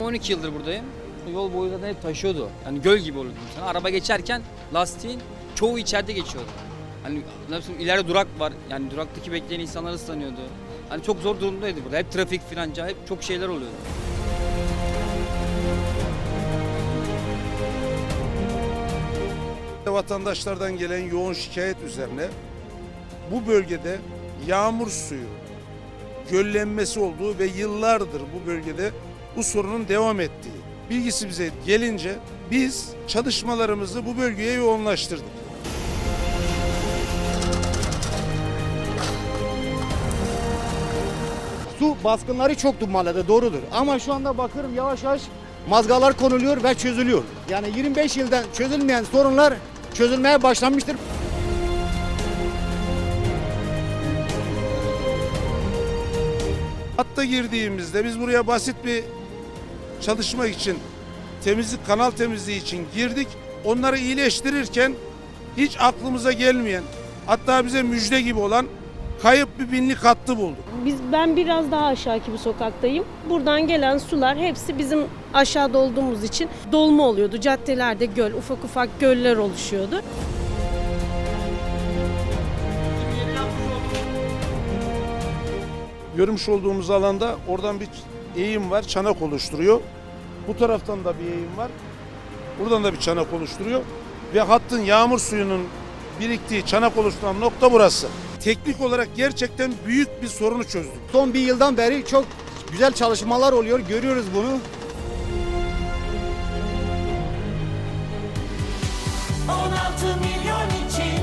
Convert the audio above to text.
Ben 12 yıldır buradayım. Bu Yol boyu zaten hep taşıyordu. Yani göl gibi oluyordu. Sana araba geçerken lastiğin çoğu içeride geçiyordu. Hani nasıl ileride durak var. Yani duraktaki bekleyen insanlar ıslanıyordu. Hani çok zor durumdaydı burada. Hep trafik filanca, hep çok şeyler oluyordu. Vatandaşlardan gelen yoğun şikayet üzerine bu bölgede yağmur suyu göllenmesi olduğu ve yıllardır bu bölgede bu sorunun devam ettiği bilgisi bize gelince biz çalışmalarımızı bu bölgeye yoğunlaştırdık. Su baskınları çoktu mahallede doğrudur. Ama şu anda bakıyorum yavaş yavaş mazgalar konuluyor ve çözülüyor. Yani 25 yıldan çözülmeyen sorunlar çözülmeye başlanmıştır. Hatta girdiğimizde biz buraya basit bir çalışmak için temizlik kanal temizliği için girdik. Onları iyileştirirken hiç aklımıza gelmeyen hatta bize müjde gibi olan kayıp bir binlik hattı bulduk. Biz ben biraz daha aşağıki bir sokaktayım. Buradan gelen sular hepsi bizim aşağıda olduğumuz için dolma oluyordu. Caddelerde göl, ufak ufak göller oluşuyordu. Görmüş olduğumuz alanda oradan bir eğim var, çanak oluşturuyor. Bu taraftan da bir eğim var. Buradan da bir çanak oluşturuyor. Ve hattın yağmur suyunun biriktiği çanak oluşturan nokta burası. Teknik olarak gerçekten büyük bir sorunu çözdük. Son bir yıldan beri çok güzel çalışmalar oluyor. Görüyoruz bunu. 16 milyon